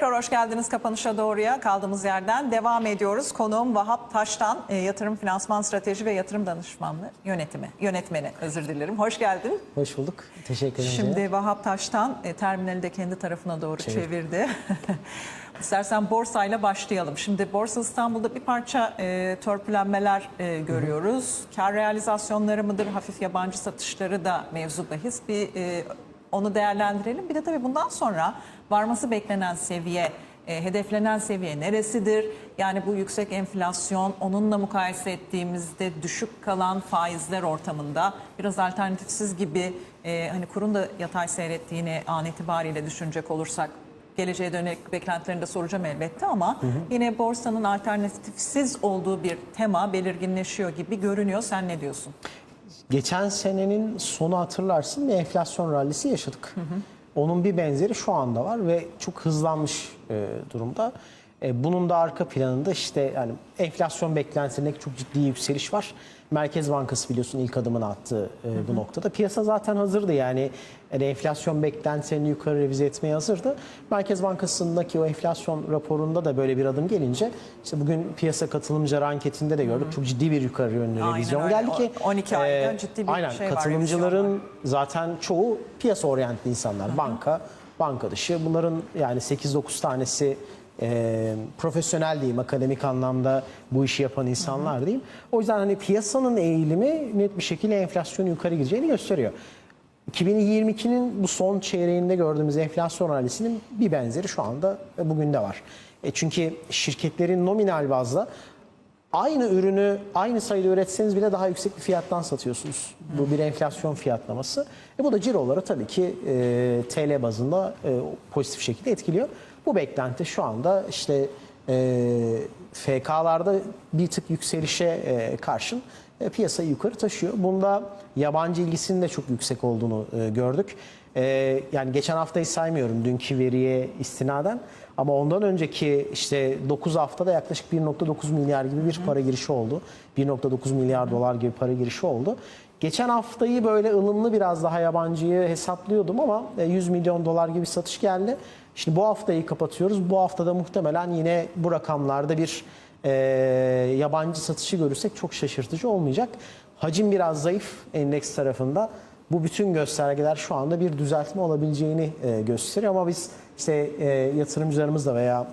Tekrar hoş geldiniz kapanışa doğruya. Kaldığımız yerden devam ediyoruz. Konuğum Vahap Taştan, e, Yatırım Finansman Strateji ve Yatırım Danışmanlığı yönetimi, yönetmeni özür dilerim. Hoş geldin. Hoş bulduk. Teşekkür ederim. Şimdi Vahap Taştan e, terminali de kendi tarafına doğru Çevir. çevirdi. İstersen borsayla başlayalım. Şimdi Borsa İstanbul'da bir parça e, törpülenmeler e, görüyoruz. Kar realizasyonları mıdır, hafif yabancı satışları da mevzu bahis. Bir e, onu değerlendirelim. Bir de tabii bundan sonra varması beklenen seviye, e, hedeflenen seviye neresidir? Yani bu yüksek enflasyon, onunla mukayese ettiğimizde düşük kalan faizler ortamında biraz alternatifsiz gibi e, hani kurun da yatay seyrettiğini an itibariyle düşünecek olursak geleceğe dönük beklentilerini de soracağım elbette ama yine borsanın alternatifsiz olduğu bir tema belirginleşiyor gibi görünüyor. Sen ne diyorsun? Geçen senenin sonu hatırlarsın bir enflasyon rallisi yaşadık. Onun bir benzeri şu anda var ve çok hızlanmış e, durumda. E, bunun da arka planında işte yani enflasyon beklentilerindeki çok ciddi yükseliş var. Merkez Bankası biliyorsun ilk adımını attı e, bu noktada. Piyasa zaten hazırdı yani, yani enflasyon beklentilerini yukarı revize etmeye hazırdı. Merkez Bankası'ndaki o enflasyon raporunda da böyle bir adım gelince işte bugün piyasa katılımcıları anketinde de gördük. Çok ciddi bir yukarı yönlü Aynen revizyon öyle. geldi ki O- 12 ayda e, ciddi bir aynen, şey var, katılımcıların zaten çoğu piyasa oryantlı insanlar. Banka, banka dışı. Bunların yani 8-9 tanesi e, profesyonel diyeyim, akademik anlamda bu işi yapan insanlar diyeyim. O yüzden hani piyasanın eğilimi net bir şekilde enflasyonu yukarı gideceğini gösteriyor. 2022'nin bu son çeyreğinde gördüğümüz enflasyon rallisinin bir benzeri şu anda e, bugün de var. E çünkü şirketlerin nominal bazda aynı ürünü aynı sayıda üretseniz bile daha yüksek bir fiyattan satıyorsunuz. Bu bir enflasyon fiyatlaması. E bu da ciroları tabii ki e, TL bazında e, pozitif şekilde etkiliyor. Bu beklenti şu anda işte e, FK'larda bir tık yükselişe e, karşın e, piyasayı yukarı taşıyor. Bunda yabancı ilgisinin de çok yüksek olduğunu e, gördük. E, yani geçen haftayı saymıyorum dünkü veriye istinaden ama ondan önceki işte 9 haftada yaklaşık 1.9 milyar gibi bir para girişi oldu. 1.9 milyar dolar gibi para girişi oldu. Geçen haftayı böyle ılımlı biraz daha yabancıyı hesaplıyordum ama e, 100 milyon dolar gibi satış geldi. Şimdi bu haftayı kapatıyoruz. Bu haftada muhtemelen yine bu rakamlarda bir e, yabancı satışı görürsek çok şaşırtıcı olmayacak. Hacim biraz zayıf endeks tarafında. Bu bütün göstergeler şu anda bir düzeltme olabileceğini e, gösteriyor ama biz işte e, yatırımcılarımızla veya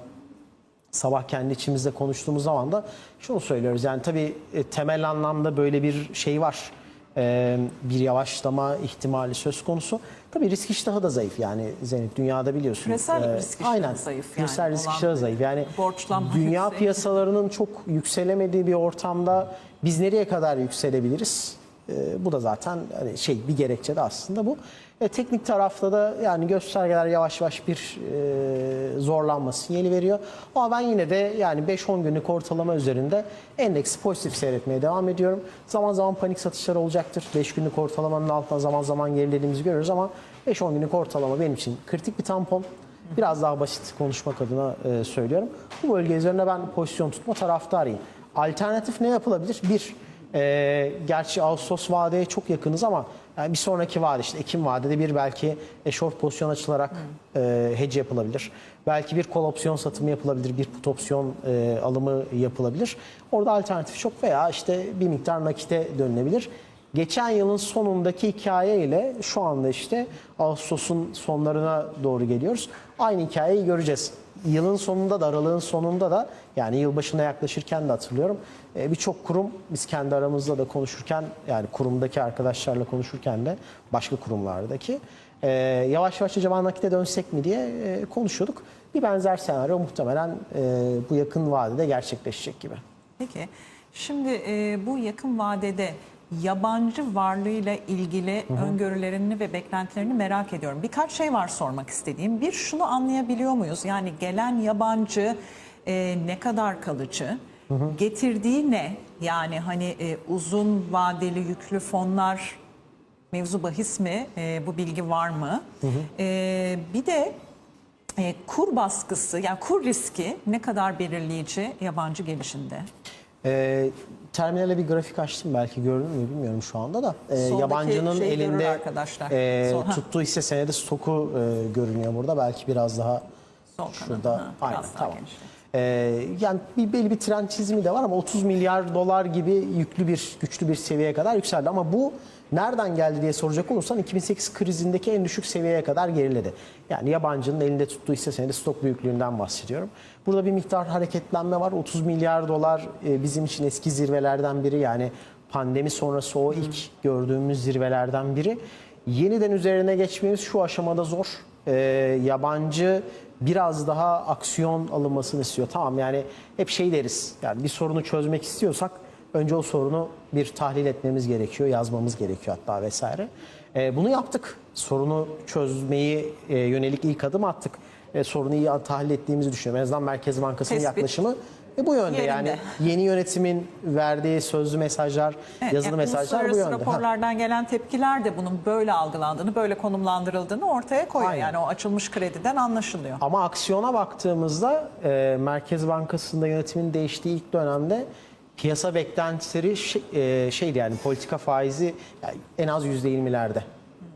sabah kendi içimizde konuştuğumuz zaman da şunu söylüyoruz. Yani tabii e, temel anlamda böyle bir şey var. E, bir yavaşlama ihtimali söz konusu. Tabii risk iştahı da zayıf yani Zeynep dünyada biliyorsun. Küresel E, risk iştahı aynen, zayıf yani. Küresel risk iştahı zayıf. Yani borçlanma dünya yüksek. piyasalarının çok yükselemediği bir ortamda biz nereye kadar yükselebiliriz? E, bu da zaten hani şey bir gerekçe de aslında bu. E, teknik tarafta da yani göstergeler yavaş yavaş bir e, zorlanma sinyali veriyor. Ama ben yine de yani 5-10 günlük ortalama üzerinde endeksi pozitif seyretmeye devam ediyorum. Zaman zaman panik satışlar olacaktır. 5 günlük ortalamanın altına zaman zaman gerilediğimizi görüyoruz ama 5-10 günlük ortalama benim için kritik bir tampon. Biraz daha basit konuşmak adına e, söylüyorum. Bu bölge üzerine ben pozisyon tutma taraftarıyım. Alternatif ne yapılabilir? Bir, e, gerçi Ağustos vadeye çok yakınız ama yani bir sonraki vade işte Ekim vadede bir belki short pozisyon açılarak e, hedge yapılabilir. Belki bir kol opsiyon satımı yapılabilir, bir put opsiyon e, alımı yapılabilir. Orada alternatif çok veya işte bir miktar nakite dönülebilir. Geçen yılın sonundaki hikaye ile şu anda işte Ağustos'un sonlarına doğru geliyoruz. Aynı hikayeyi göreceğiz. Yılın sonunda da aralığın sonunda da yani yılbaşına yaklaşırken de hatırlıyorum. e, Birçok kurum biz kendi aramızda da konuşurken yani kurumdaki arkadaşlarla konuşurken de başka kurumlardaki e, yavaş yavaş acaba nakite dönsek mi diye e, konuşuyorduk. Bir benzer senaryo muhtemelen e, bu yakın vadede gerçekleşecek gibi. Peki şimdi bu yakın vadede yabancı varlığıyla ilgili öngörülerini ve beklentilerini merak ediyorum. Birkaç şey var sormak istediğim. Bir şunu anlayabiliyor muyuz? Yani gelen yabancı e, ne kadar kalıcı? Getirdiği ne? Yani hani e, uzun vadeli yüklü fonlar mevzu bahis mi? E, bu bilgi var mı? E, bir de e, kur baskısı yani kur riski ne kadar belirleyici yabancı gelişinde? E, terminale bir grafik açtım belki gördün mü bilmiyorum şu anda da. E, Soldaki yabancının şeyi görür elinde arkadaşlar. e, Sol- ha. tuttuğu hisse senedi stoku e, görünüyor burada. Belki biraz daha Sol kanat. Şurada aynen biraz daha tamam. geniş. Ee, yani bir belli bir trend çizimi de var ama 30 milyar dolar gibi yüklü bir güçlü bir seviyeye kadar yükseldi. Ama bu nereden geldi diye soracak olursan 2008 krizindeki en düşük seviyeye kadar geriledi. Yani yabancının elinde tuttuğu hisse senedi stok büyüklüğünden bahsediyorum. Burada bir miktar hareketlenme var. 30 milyar dolar e, bizim için eski zirvelerden biri. Yani pandemi sonrası o ilk gördüğümüz zirvelerden biri. Yeniden üzerine geçmemiz şu aşamada zor. Ee, yabancı biraz daha aksiyon alınmasını istiyor. Tamam yani hep şey deriz. Yani bir sorunu çözmek istiyorsak önce o sorunu bir tahlil etmemiz gerekiyor, yazmamız gerekiyor hatta vesaire. Ee, bunu yaptık. Sorunu çözmeyi e, yönelik ilk adım attık. E, sorunu iyi tahlil ettiğimizi düşünüyorum. En azından Merkez Bankası'nın Tespit. yaklaşımı e, bu yönde. Yerinde. Yani yeni yönetimin verdiği sözlü mesajlar, Evet, yazılı yani mesajlar bu yönde. Ha. raporlardan gelen tepkiler de bunun böyle algılandığını, böyle konumlandırıldığını ortaya koyuyor. Aynen. Yani o açılmış krediden anlaşılıyor. Ama aksiyona baktığımızda e, Merkez Bankası'nda yönetimin değiştiği ilk dönemde piyasa beklentileri şey, e, şeydi yani politika faizi yani en az %20'lerde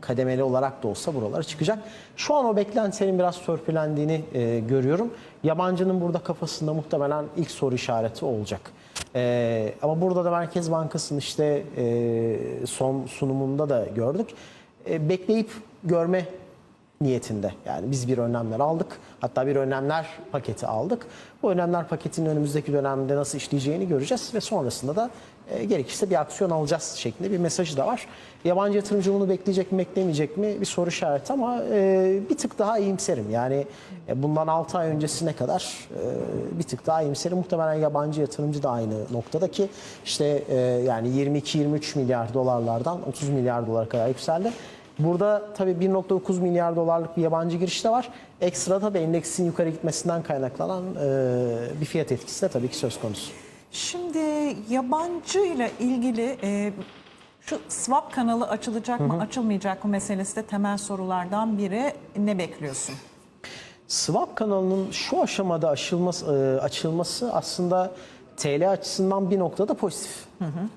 kademeli olarak da olsa buralara çıkacak. Şu an o beklentilerin biraz törpülendiğini e, görüyorum. Yabancının burada kafasında muhtemelen ilk soru işareti olacak. E, ama burada da Merkez Bankası'nın işte e, son sunumunda da gördük. E, bekleyip görme niyetinde. Yani biz bir önlemler aldık. Hatta bir önlemler paketi aldık. Bu önlemler paketinin önümüzdeki dönemde nasıl işleyeceğini göreceğiz ve sonrasında da e, gerekirse bir aksiyon alacağız şeklinde bir mesajı da var. Yabancı yatırımcı bunu bekleyecek mi, beklemeyecek mi bir soru işareti ama e, bir tık daha iyimserim. Yani e, bundan 6 ay öncesine kadar e, bir tık daha iyimserim. Muhtemelen yabancı yatırımcı da aynı noktada ki işte e, yani 22-23 milyar dolarlardan 30 milyar dolara kadar yükseldi. Burada tabii 1.9 milyar dolarlık bir yabancı giriş de var. Ekstra tabii endeksin yukarı gitmesinden kaynaklanan e, bir fiyat etkisi de tabii ki söz konusu. Şimdi yabancı ile ilgili e, şu swap kanalı açılacak mı, açılmayacak mı meselesi de temel sorulardan biri. Ne bekliyorsun? Swap kanalının şu aşamada açılması, e, açılması aslında TL açısından bir noktada pozitif.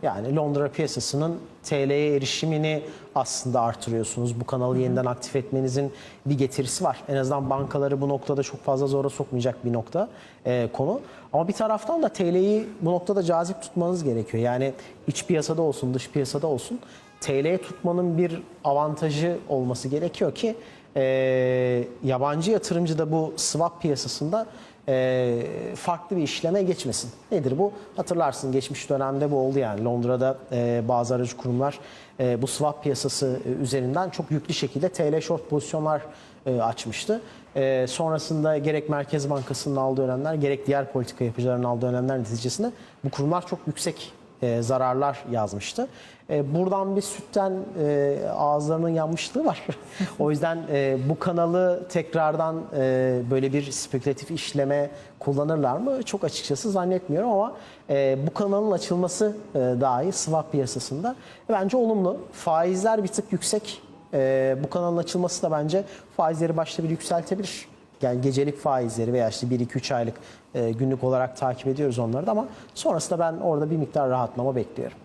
Yani Londra piyasasının TL'ye erişimini aslında artırıyorsunuz. Bu kanalı yeniden aktif etmenizin bir getirisi var. En azından bankaları bu noktada çok fazla zora sokmayacak bir nokta e, konu. Ama bir taraftan da TL'yi bu noktada cazip tutmanız gerekiyor. Yani iç piyasada olsun, dış piyasada olsun TL'ye tutmanın bir avantajı olması gerekiyor ki e, yabancı yatırımcı da bu swap piyasasında e, farklı bir işleme geçmesin. Nedir bu? Hatırlarsın geçmiş dönemde bu oldu yani Londra'da e, bazı aracı kurumlar e, bu swap piyasası e, üzerinden çok yüklü şekilde TL short pozisyonlar e, açmıştı. E, sonrasında gerek Merkez Bankası'nın aldığı önlemler gerek diğer politika yapıcılarının aldığı önlemler neticesinde bu kurumlar çok yüksek e, zararlar yazmıştı. E, buradan bir sütten e, ağızlarının yanmışlığı var. o yüzden e, bu kanalı tekrardan e, böyle bir spekülatif işleme kullanırlar mı? Çok açıkçası zannetmiyorum ama e, bu kanalın açılması e, dahi swap piyasasında bence olumlu. Faizler bir tık yüksek. E, bu kanalın açılması da bence faizleri başta bir yükseltebilir. Yani gecelik faizleri veya işte 1-2-3 aylık e, günlük olarak takip ediyoruz onları da ama sonrasında ben orada bir miktar rahatlama bekliyorum.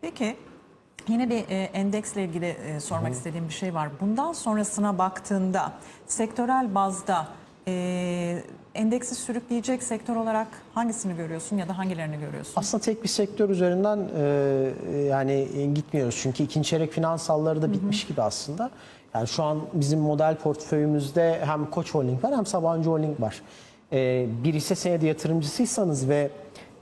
Peki yine bir e, endeksle ilgili e, sormak istediğim bir şey var. Bundan sonrasına baktığında sektörel bazda e, endeksi sürükleyecek sektör olarak hangisini görüyorsun ya da hangilerini görüyorsun? Aslında tek bir sektör üzerinden e, yani gitmiyoruz. Çünkü ikinci çeyrek finansalları da bitmiş gibi aslında. Yani şu an bizim model portföyümüzde hem Koç Holding var hem Sabancı Holding var. E, bir hisse senedi yatırımcısıysanız ve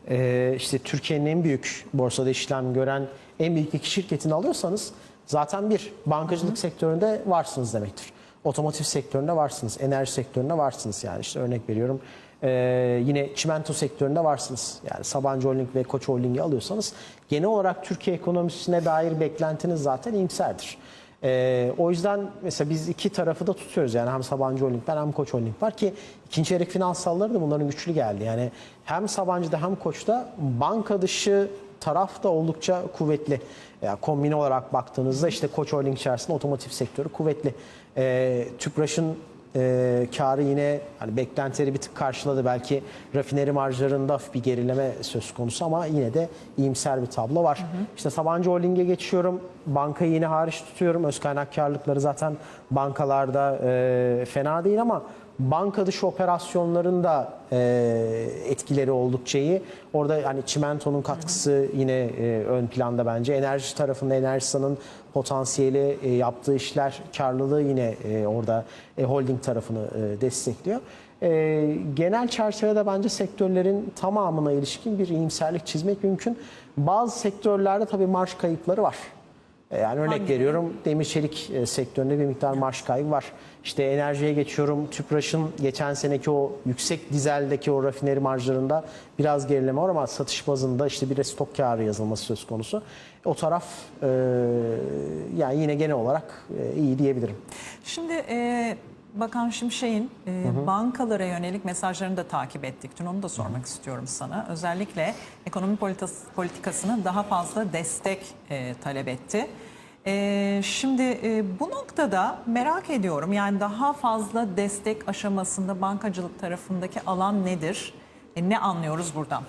e, işte Türkiye'nin en büyük borsada işlem gören en büyük iki şirketini alıyorsanız zaten bir bankacılık sektöründe varsınız demektir. Otomotiv sektöründe varsınız, enerji sektöründe varsınız yani işte örnek veriyorum. Ee, yine çimento sektöründe varsınız. Yani Sabancı Holding ve Koç Holding'i alıyorsanız genel olarak Türkiye ekonomisine dair beklentiniz zaten iyimserdir. Ee, o yüzden mesela biz iki tarafı da tutuyoruz yani hem Sabancı Holding'den hem Koç Holding var ki ikinci çeyrek finansalları da bunların güçlü geldi. Yani hem Sabancı'da hem Koç'ta banka dışı taraf da oldukça kuvvetli. Yani kombine olarak baktığınızda işte Koç Holding içerisinde otomotiv sektörü kuvvetli. Ee, Tüpraş'ın e, karı yine hani beklentileri bir tık karşıladı. Belki rafineri marjlarında bir gerileme söz konusu ama yine de iyimser bir tablo var. İşte Sabancı Holding'e geçiyorum. Bankayı yine hariç tutuyorum. Öz kaynak karlılıkları zaten bankalarda e, fena değil ama Banka dışı operasyonların da e, etkileri oldukça iyi. Orada hani çimentonun katkısı yine e, ön planda bence. Enerji tarafında Enerjisa'nın potansiyeli, e, yaptığı işler, karlılığı yine e, orada e, holding tarafını e, destekliyor. E, genel çerçevede bence sektörlerin tamamına ilişkin bir iyimserlik çizmek mümkün. Bazı sektörlerde tabii marj kayıpları var. E, Yani örnek Hangileri? veriyorum demir çelik e, sektöründe bir miktar marj kaybı var. İşte enerjiye geçiyorum. Tüpraş'ın geçen seneki o yüksek dizeldeki o rafineri marjlarında biraz gerileme var ama satış bazında işte bir de stok karı yazılması söz konusu. O taraf e, yani yine genel olarak e, iyi diyebilirim. Şimdi e, Bakan Şimşek'in e, bankalara yönelik mesajlarını da takip ettik. Dün onu da sormak istiyorum sana. Özellikle ekonomi politikasına daha fazla destek e, talep etti. E, şimdi e, bu noktada merak ediyorum yani daha fazla destek aşamasında bankacılık tarafındaki alan nedir? E, ne anlıyoruz buradan?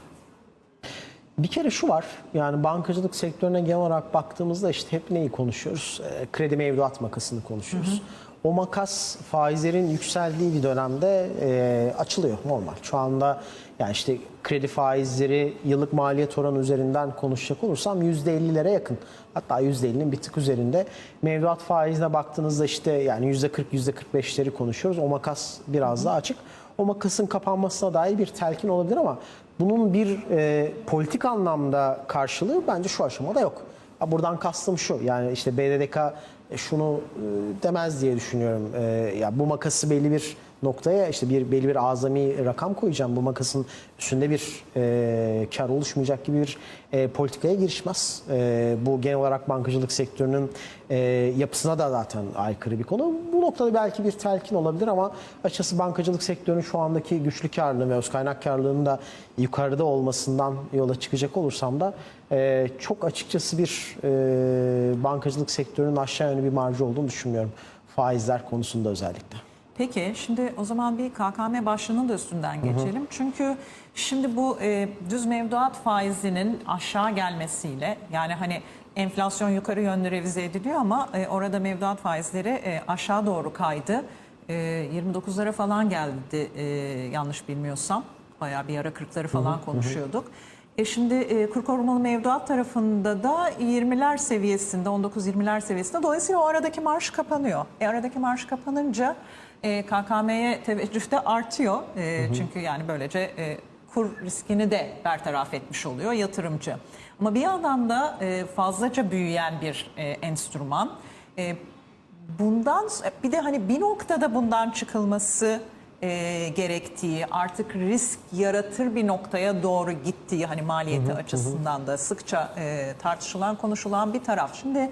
Bir kere şu var, yani bankacılık sektörüne genel olarak baktığımızda işte hep neyi konuşuyoruz? Ee, kredi mevduat makasını konuşuyoruz. O makas faizlerin yükseldiği bir dönemde e, açılıyor normal. Şu anda yani işte kredi faizleri yıllık maliyet oranı üzerinden konuşacak olursam %50'lere yakın. Hatta %50'nin bir tık üzerinde. Mevduat faizine baktığınızda işte yani %40, %45'leri konuşuyoruz. O makas biraz daha açık. O makasın kapanmasına dair bir telkin olabilir ama bunun bir e, politik anlamda karşılığı bence şu aşamada yok. Buradan kastım şu yani işte BDDK şunu e, demez diye düşünüyorum. E, ya bu makası belli bir noktaya işte bir belli bir azami rakam koyacağım. Bu makasın üstünde bir e, kar oluşmayacak gibi bir e, politikaya girişmez. E, bu genel olarak bankacılık sektörünün e, yapısına da zaten aykırı bir konu. Bu noktada belki bir telkin olabilir ama açıkçası bankacılık sektörünün şu andaki güçlü karlılığı ve öz kaynak karlılığının da yukarıda olmasından yola çıkacak olursam da e, çok açıkçası bir e, bankacılık sektörünün aşağı yönlü bir marjı olduğunu düşünmüyorum. Faizler konusunda özellikle. Peki şimdi o zaman bir KKM başlığının da üstünden geçelim. Çünkü şimdi bu e, düz mevduat faizinin aşağı gelmesiyle yani hani enflasyon yukarı yönlü revize ediliyor ama e, orada mevduat faizleri e, aşağı doğru kaydı. E, 29'lara falan geldi e, yanlış bilmiyorsam. Bayağı bir ara 40'ları falan konuşuyorduk. E şimdi e, kur korumalı mevduat tarafında da 20'ler seviyesinde, 19-20'ler seviyesinde. Dolayısıyla o aradaki marş kapanıyor. E aradaki marş kapanınca e, KKM'ye teveccüh de artıyor. E, Çünkü yani böylece e, kur riskini de bertaraf etmiş oluyor yatırımcı. Ama bir yandan da e, fazlaca büyüyen bir e, enstrüman. E, bundan bir de hani bir noktada bundan çıkılması e, gerektiği, artık risk yaratır bir noktaya doğru gittiği hani maliyeti açısından da sıkça e, tartışılan, konuşulan bir taraf. Şimdi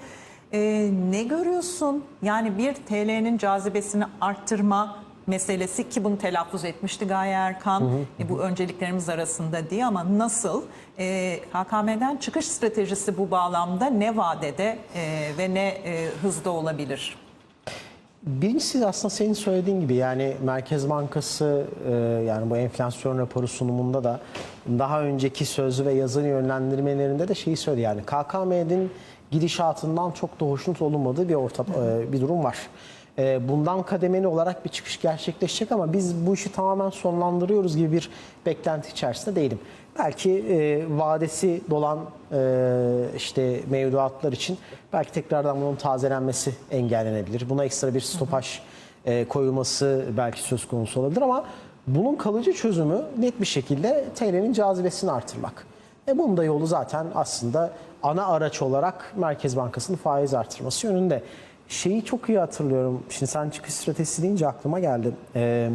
e, ne görüyorsun? Yani bir TL'nin cazibesini arttırma meselesi ki bunu telaffuz etmişti Gaye Erkan e, bu önceliklerimiz arasında diye ama nasıl? E, KKM'den çıkış stratejisi bu bağlamda ne vadede e, ve ne e, hızda olabilir? Birincisi aslında senin söylediğin gibi yani Merkez Bankası e, yani bu enflasyon raporu sunumunda da daha önceki sözlü ve yazılı yönlendirmelerinde de şeyi söyledi yani KKM'nin gidişatından çok da hoşnut olunmadığı bir orta e, bir durum var. E, bundan kademeli olarak bir çıkış gerçekleşecek ama biz bu işi tamamen sonlandırıyoruz gibi bir beklenti içerisinde değilim. Belki e, vadesi dolan e, işte mevduatlar için belki tekrardan bunun tazelenmesi engellenebilir. Buna ekstra bir stopaj e, koyulması belki söz konusu olabilir ama bunun kalıcı çözümü net bir şekilde TL'nin cazibesini artırmak. E bunun da yolu zaten aslında ana araç olarak Merkez Bankası'nın faiz artırması yönünde. Şeyi çok iyi hatırlıyorum. Şimdi sen çıkış stratejisi deyince aklıma geldi. Ee,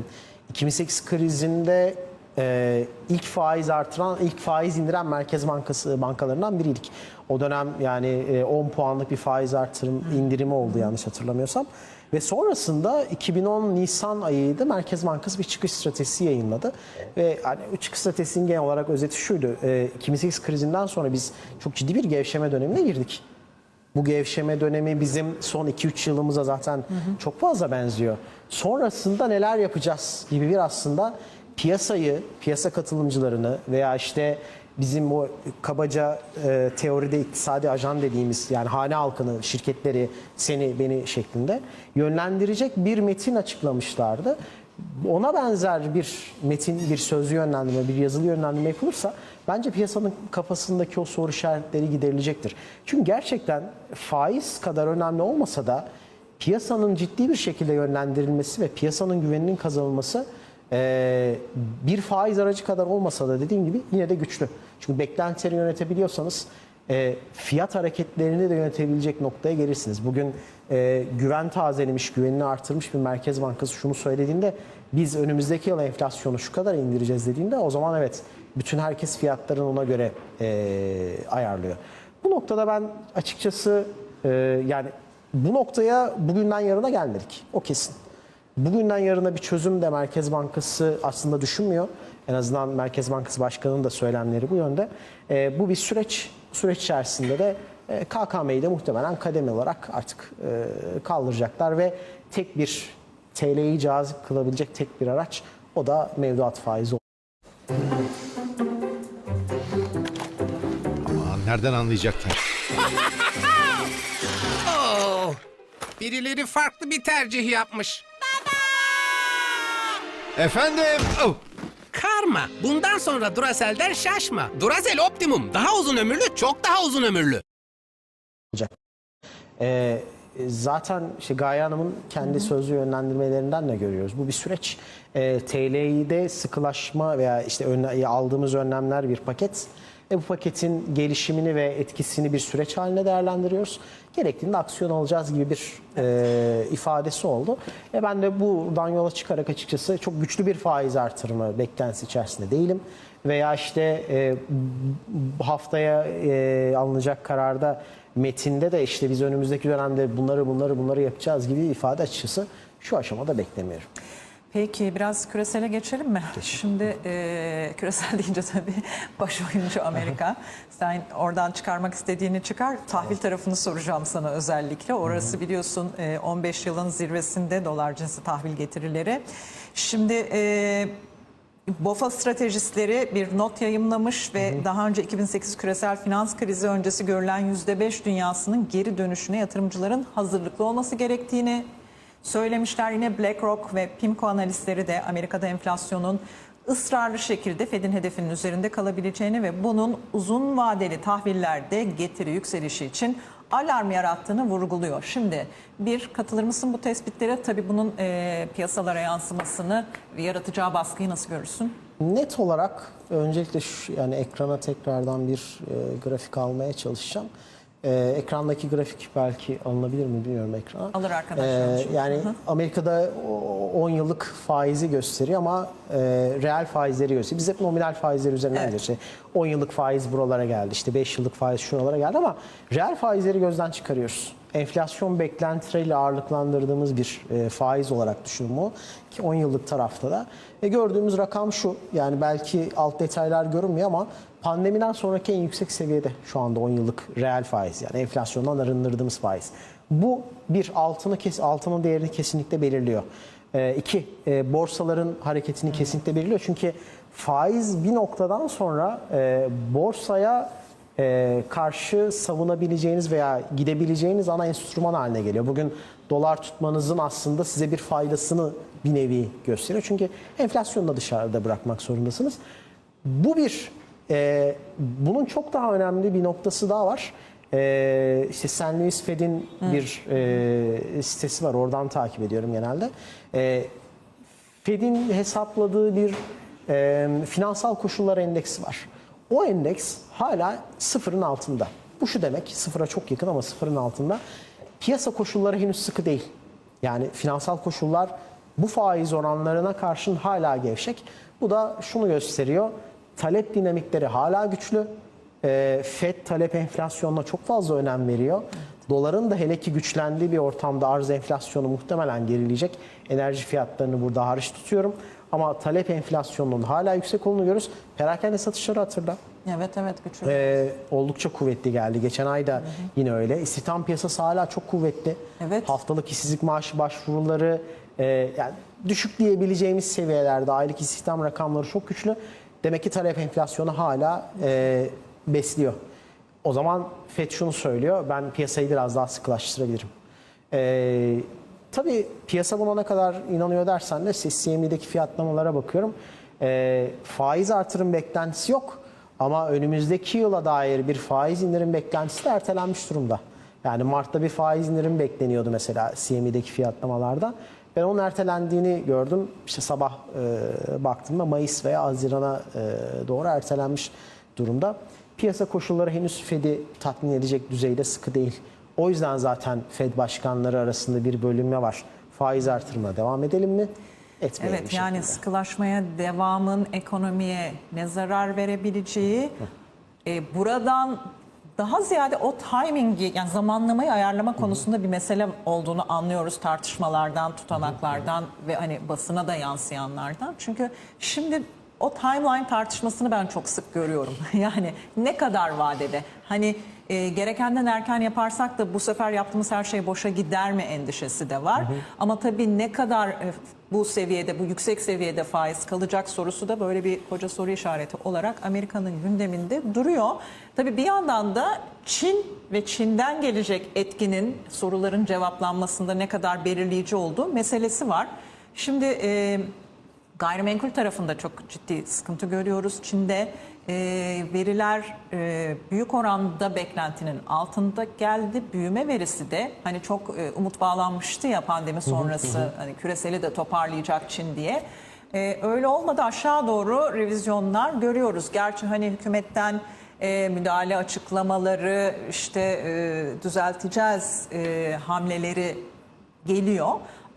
2008 krizinde e, ilk faiz artıran, ilk faiz indiren Merkez Bankası bankalarından biriydik. O dönem yani e, 10 puanlık bir faiz artırım indirimi oldu yanlış hatırlamıyorsam. Ve sonrasında 2010 Nisan ayıydı Merkez Bankası bir çıkış stratejisi yayınladı. Ve hani çıkış stratejisinin genel olarak özeti şuydu. E, 2008 krizinden sonra biz çok ciddi bir gevşeme dönemine girdik. Bu gevşeme dönemi bizim son 2-3 yılımıza zaten çok fazla benziyor. Sonrasında neler yapacağız gibi bir aslında piyasayı, piyasa katılımcılarını veya işte bizim o kabaca e, teoride iktisadi ajan dediğimiz yani hane halkını, şirketleri, seni, beni şeklinde yönlendirecek bir metin açıklamışlardı. ona benzer bir metin, bir sözlü yönlendirme, bir yazılı yönlendirme yapılırsa bence piyasanın kafasındaki o soru işaretleri giderilecektir. Çünkü gerçekten faiz kadar önemli olmasa da piyasanın ciddi bir şekilde yönlendirilmesi ve piyasanın güveninin kazanılması e, bir faiz aracı kadar olmasa da dediğim gibi yine de güçlü. Çünkü beklentileri yönetebiliyorsanız e, fiyat hareketlerini de yönetebilecek noktaya gelirsiniz. Bugün e, güven tazelemiş, güvenini artırmış bir merkez bankası şunu söylediğinde biz önümüzdeki yıl enflasyonu şu kadar indireceğiz dediğinde o zaman evet bütün herkes fiyatlarını ona göre e, ayarlıyor. Bu noktada ben açıkçası yani bu noktaya bugünden yarına gelmedik. O kesin. Bugünden yarına bir çözüm de Merkez Bankası aslında düşünmüyor. En azından Merkez Bankası Başkanı'nın da söylemleri bu yönde. E, bu bir süreç. Süreç içerisinde de e, KKM'yi de muhtemelen kademe olarak artık e, kaldıracaklar ve tek bir TL'yi cazip kılabilecek tek bir araç o da mevduat faizi Aman nereden anlayacaklar? Oo, birileri farklı bir tercih yapmış. Efendim? Oh, Karma. Bundan sonra Duracel'den şaşma. Duracell Optimum. Daha uzun ömürlü, çok daha uzun ömürlü. olacak. Ee, zaten işte Gaye Hanım'ın kendi sözlü yönlendirmelerinden de görüyoruz. Bu bir süreç. Ee, TL'de sıkılaşma veya işte önle- aldığımız önlemler bir paket. Ve bu paketin gelişimini ve etkisini bir süreç haline değerlendiriyoruz. Gerektiğinde aksiyon alacağız gibi bir e, ifadesi oldu. E ben de buradan yola çıkarak açıkçası çok güçlü bir faiz artırımı beklentisi içerisinde değilim. Veya işte e, haftaya e, alınacak kararda metinde de işte biz önümüzdeki dönemde bunları bunları bunları yapacağız gibi ifade açıkçası şu aşamada beklemiyorum. Peki biraz küresele geçelim mi? Şimdi e, küresel deyince tabii baş oyuncu Amerika. Sen oradan çıkarmak istediğini çıkar. Tahvil tarafını soracağım sana özellikle. Orası biliyorsun e, 15 yılın zirvesinde dolar cinsi tahvil getirileri. Şimdi e, BOFA stratejistleri bir not yayımlamış ve daha önce 2008 küresel finans krizi öncesi görülen %5 dünyasının geri dönüşüne yatırımcıların hazırlıklı olması gerektiğini söylemişler. Yine BlackRock ve PIMCO analistleri de Amerika'da enflasyonun ısrarlı şekilde Fed'in hedefinin üzerinde kalabileceğini ve bunun uzun vadeli tahvillerde getiri yükselişi için alarm yarattığını vurguluyor. Şimdi bir katılır mısın bu tespitlere? Tabii bunun e, piyasalara yansımasını ve yaratacağı baskıyı nasıl görürsün? Net olarak öncelikle şu, yani ekrana tekrardan bir e, grafik almaya çalışacağım. E, ekrandaki grafik belki alınabilir mi bilmiyorum ekrana. Alır arkadaşlar. E, yani Amerika'da o- 10 yıllık faizi gösteriyor ama e, reel faizleri gösteriyor. Biz hep nominal faizleri üzerinden Evet. gidiyoruz. İşte 10 yıllık faiz buralara geldi. işte 5 yıllık faiz şuralara geldi ama reel faizleri gözden çıkarıyoruz. Enflasyon beklentileriyle ağırlıklandırdığımız bir e, faiz olarak düşünün bu. Ki 10 yıllık tarafta da. Ve gördüğümüz rakam şu. Yani belki alt detaylar görünmüyor ama pandemiden sonraki en yüksek seviyede şu anda 10 yıllık reel faiz. Yani enflasyondan arındırdığımız faiz. Bu bir altını kes, altının değerini kesinlikle belirliyor. E, iki, e, borsaların hareketini kesinlikle belirliyor. Çünkü faiz bir noktadan sonra e, borsaya e, karşı savunabileceğiniz veya gidebileceğiniz ana enstrüman haline geliyor. Bugün dolar tutmanızın aslında size bir faydasını bir nevi gösteriyor. Çünkü enflasyonu da dışarıda bırakmak zorundasınız. Bu bir, e, bunun çok daha önemli bir noktası daha var. E, işte St. Louis Fed'in bir e, sitesi var. Oradan takip ediyorum genelde. E, Fed'in hesapladığı bir e, finansal koşullar endeksi var. O endeks hala sıfırın altında. Bu şu demek, sıfıra çok yakın ama sıfırın altında. Piyasa koşulları henüz sıkı değil. Yani finansal koşullar bu faiz oranlarına karşın hala gevşek. Bu da şunu gösteriyor. Talep dinamikleri hala güçlü. E, Fed talep enflasyonuna çok fazla önem veriyor. Doların da hele ki güçlendiği bir ortamda arz enflasyonu muhtemelen gerileyecek. Enerji fiyatlarını burada hariç tutuyorum. Ama talep enflasyonunun hala yüksek olduğunu görüyoruz. Perakende satışları hatırla. Evet evet güçlü. Ee, oldukça kuvvetli geldi. Geçen ay da yine öyle. İstihdam piyasası hala çok kuvvetli. Evet. Haftalık işsizlik maaşı başvuruları e, yani düşük diyebileceğimiz seviyelerde aylık istihdam rakamları çok güçlü. Demek ki talep enflasyonu hala e, besliyor. O zaman FED şunu söylüyor. Ben piyasayı biraz daha sıkılaştırabilirim. E, tabii piyasa buna ne kadar inanıyor dersen de işte fiyatlamalara bakıyorum. Ee, faiz artırım beklentisi yok ama önümüzdeki yıla dair bir faiz indirim beklentisi de ertelenmiş durumda. Yani Mart'ta bir faiz indirim bekleniyordu mesela CME'deki fiyatlamalarda. Ben onun ertelendiğini gördüm. İşte sabah e, baktığımda Mayıs veya Haziran'a e, doğru ertelenmiş durumda. Piyasa koşulları henüz Fed'i tatmin edecek düzeyde sıkı değil. O yüzden zaten Fed başkanları arasında bir bölünme var. Faiz artırımına devam edelim mi? Etmeyelim Evet yani şeklinde. sıkılaşmaya devamın ekonomiye ne zarar verebileceği e, buradan daha ziyade o timingi yani zamanlamayı ayarlama konusunda bir mesele olduğunu anlıyoruz tartışmalardan, tutanaklardan ve hani basına da yansıyanlardan. Çünkü şimdi o timeline tartışmasını ben çok sık görüyorum. yani ne kadar vadede? Hani e, gerekenden erken yaparsak da bu sefer yaptığımız her şey boşa gider mi endişesi de var. Ama tabii ne kadar e, bu seviyede, bu yüksek seviyede faiz kalacak sorusu da böyle bir koca soru işareti olarak Amerika'nın gündeminde duruyor. Tabii bir yandan da Çin ve Çin'den gelecek etkinin soruların cevaplanmasında ne kadar belirleyici olduğu meselesi var. Şimdi e, Gayrimenkul tarafında çok ciddi sıkıntı görüyoruz. Çin'de e, veriler e, büyük oranda beklentinin altında geldi. Büyüme verisi de hani çok e, umut bağlanmıştı ya pandemi sonrası hani küreseli de toparlayacak Çin diye. E, öyle olmadı aşağı doğru revizyonlar görüyoruz. Gerçi hani hükümetten e, müdahale açıklamaları işte e, düzelteceğiz e, hamleleri geliyor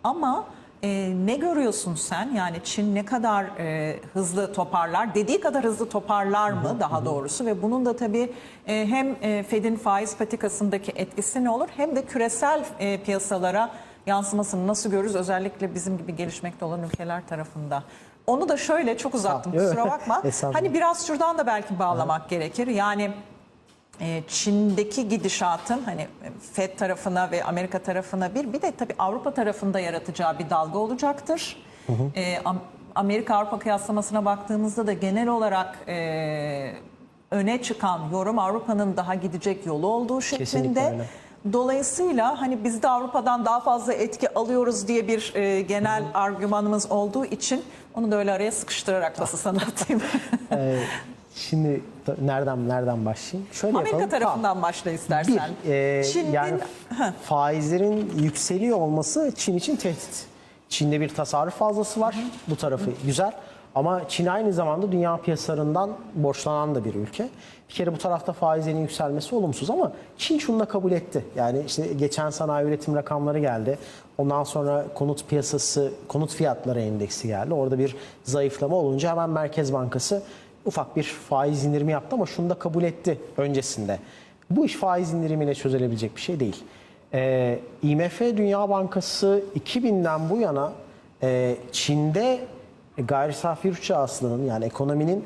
ama e, ne görüyorsun sen? Yani Çin ne kadar e, hızlı toparlar? Dediği kadar hızlı toparlar mı daha doğrusu? Ve bunun da tabii e, hem e, Fed'in faiz patikasındaki etkisi ne olur? Hem de küresel e, piyasalara yansımasını nasıl görürüz? Özellikle bizim gibi gelişmekte olan ülkeler tarafında. Onu da şöyle çok uzattım kusura bakma. hani biraz şuradan da belki bağlamak gerekir. Yani Çin'deki gidişatın hani Fed tarafına ve Amerika tarafına bir bir de tabii Avrupa tarafında yaratacağı bir dalga olacaktır. E, Am- Amerika Avrupa kıyaslamasına baktığımızda da genel olarak e, öne çıkan yorum Avrupa'nın daha gidecek yolu olduğu şeklinde. Dolayısıyla hani biz de Avrupa'dan daha fazla etki alıyoruz diye bir e, genel argümanımız olduğu için onu da öyle araya sıkıştırarak nasıl sana atayım. Şimdi nereden nereden başlayayım? Şöyle Amerika yapalım. tarafından başla istersen. Bir, e, Çin'in yani faizlerin yükseliyor olması Çin için tehdit. Çin'de bir tasarruf fazlası var. Bu tarafı güzel. Ama Çin aynı zamanda dünya piyasalarından borçlanan da bir ülke. Bir kere bu tarafta faizlerin yükselmesi olumsuz ama Çin şunu da kabul etti. Yani işte geçen sanayi üretim rakamları geldi. Ondan sonra konut piyasası, konut fiyatları endeksi geldi. Orada bir zayıflama olunca hemen Merkez Bankası ufak bir faiz indirimi yaptı ama şunu da kabul etti öncesinde. Bu iş faiz indirimiyle çözülebilecek bir şey değil. Ee, IMF Dünya Bankası 2000'den bu yana e, Çin'de gayri safi yurt hasılanın yani ekonominin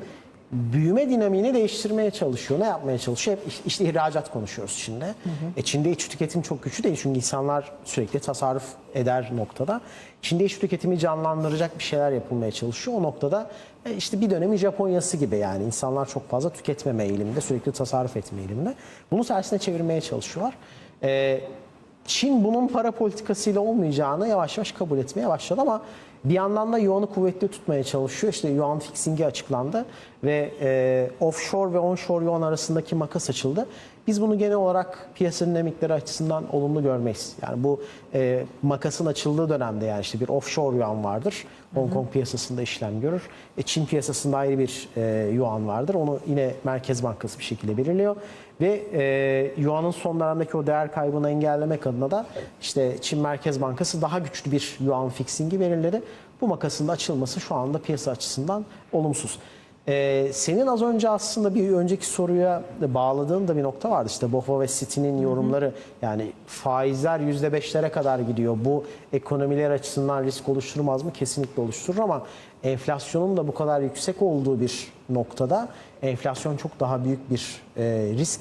büyüme dinamiğini değiştirmeye çalışıyor. Ne yapmaya çalışıyor? Hep işte ihracat konuşuyoruz Çin'de. E Çin'de iç tüketim çok güçlü değil çünkü insanlar sürekli tasarruf eder noktada. Çin'de iç tüketimi canlandıracak bir şeyler yapılmaya çalışıyor. O noktada e, işte bir dönemi Japonya'sı gibi yani insanlar çok fazla tüketmeme eğiliminde, sürekli tasarruf etme eğiliminde. Bunu tersine çevirmeye çalışıyorlar. E, Çin bunun para politikasıyla olmayacağını yavaş yavaş kabul etmeye başladı ama bir yandan da yuanı kuvvetli tutmaya çalışıyor. İşte yuan fixing'i açıklandı ve e, offshore ve onshore yuan arasındaki makas açıldı. Biz bunu genel olarak piyasa dinamikleri açısından olumlu görmeyiz. Yani bu e, makasın açıldığı dönemde yani işte bir offshore yuan vardır. Hong Kong piyasasında işlem görür. E, Çin piyasasında ayrı bir e, yuan vardır. Onu yine Merkez Bankası bir şekilde belirliyor. Ve e, yuanın son dönemdeki o değer kaybını engellemek adına da işte Çin Merkez Bankası daha güçlü bir yuan fixingi belirledi. Bu makasın açılması şu anda piyasa açısından olumsuz. E, senin az önce aslında bir önceki soruya bağladığın da bir nokta vardı. İşte BOFA ve City'nin yorumları yani faizler %5'lere kadar gidiyor. Bu ekonomiler açısından risk oluşturmaz mı? Kesinlikle oluşturur ama enflasyonun da bu kadar yüksek olduğu bir noktada enflasyon çok daha büyük bir e, risk.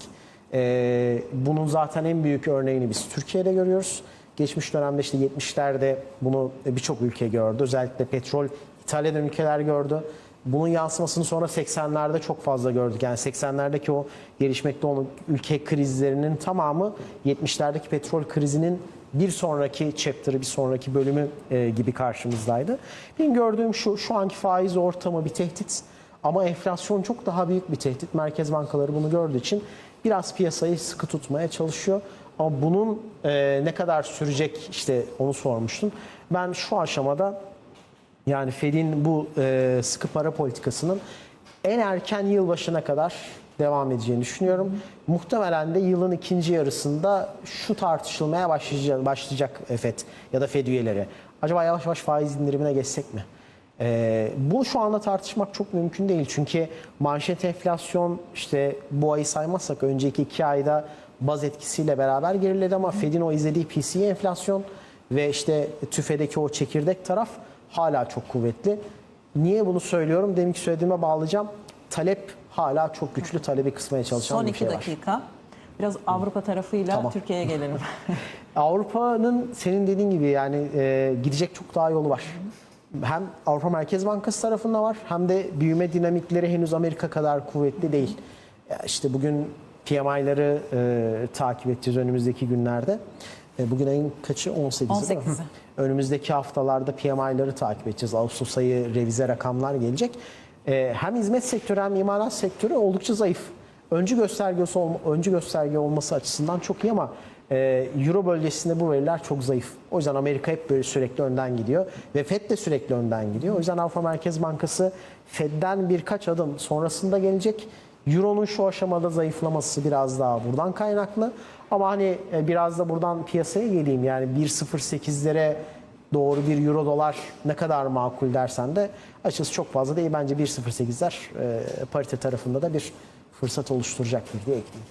E, bunun zaten en büyük örneğini biz Türkiye'de görüyoruz. Geçmiş dönemde işte 70'lerde bunu birçok ülke gördü. Özellikle petrol ithal eden ülkeler gördü. Bunun yansımasını sonra 80'lerde çok fazla gördük. Yani 80'lerdeki o gelişmekte olan ülke krizlerinin tamamı 70'lerdeki petrol krizinin bir sonraki chapter'ı, bir sonraki bölümü e, gibi karşımızdaydı. Benim gördüğüm şu, şu anki faiz ortamı bir tehdit ama enflasyon çok daha büyük bir tehdit. Merkez bankaları bunu gördüğü için biraz piyasayı sıkı tutmaya çalışıyor. Ama bunun e, ne kadar sürecek işte onu sormuştun. Ben şu aşamada yani Fed'in bu e, sıkı para politikasının en erken yılbaşına kadar devam edeceğini düşünüyorum. Muhtemelen de yılın ikinci yarısında şu tartışılmaya başlayacak, başlayacak Fed ya da Fed üyeleri. Acaba yavaş yavaş faiz indirimine geçsek mi? E, bunu şu anda tartışmak çok mümkün değil. Çünkü manşet enflasyon işte bu ayı saymazsak önceki iki ayda baz etkisiyle beraber geriledi ama Fed'in o izlediği PCE enflasyon ve işte tüfedeki o çekirdek taraf hala çok kuvvetli. Niye bunu söylüyorum? Deminki söylediğime bağlayacağım. Talep hala çok güçlü. Talebi kısmaya çalışan Son bir iki şey var. dakika. Biraz Avrupa tarafıyla Tamam. Türkiye'ye gelelim. Avrupa'nın senin dediğin gibi yani e, gidecek çok daha yolu var. Hem Avrupa Merkez Bankası tarafında var hem de büyüme dinamikleri henüz Amerika kadar kuvvetli değil. İşte bugün PMI'ları e, takip edeceğiz önümüzdeki günlerde. E, bugün ayın kaçı? 18'i. değil mi? 18'i. Önümüzdeki haftalarda PMI'ları takip edeceğiz. Ağustos ayı revize rakamlar gelecek. E, hem hizmet sektörü hem imalat sektörü oldukça zayıf. Öncü göstergesi olma, öncü gösterge olması açısından çok iyi ama e, Euro bölgesinde bu veriler çok zayıf. O yüzden Amerika hep böyle sürekli önden gidiyor ve Fed de sürekli önden gidiyor. O yüzden Avrupa Merkez Bankası Fed'den birkaç adım sonrasında gelecek. Euro'nun şu aşamada zayıflaması biraz daha buradan kaynaklı. Ama hani e, biraz da buradan piyasaya geleyim yani 1.08'lere doğru bir euro dolar ne kadar makul dersen de açıkçası çok fazla değil. Bence 1.08'ler e, parite tarafında da bir fırsat oluşturacaktır diye ekleyeyim.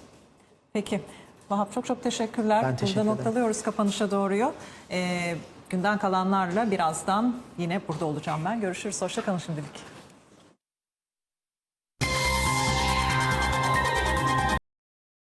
Peki. Vahap çok çok teşekkürler. Ben teşekkür Burada noktalıyoruz kapanışa doğruyu. Ee, günden kalanlarla birazdan yine burada olacağım ben. Görüşürüz. Hoşça kalın şimdilik.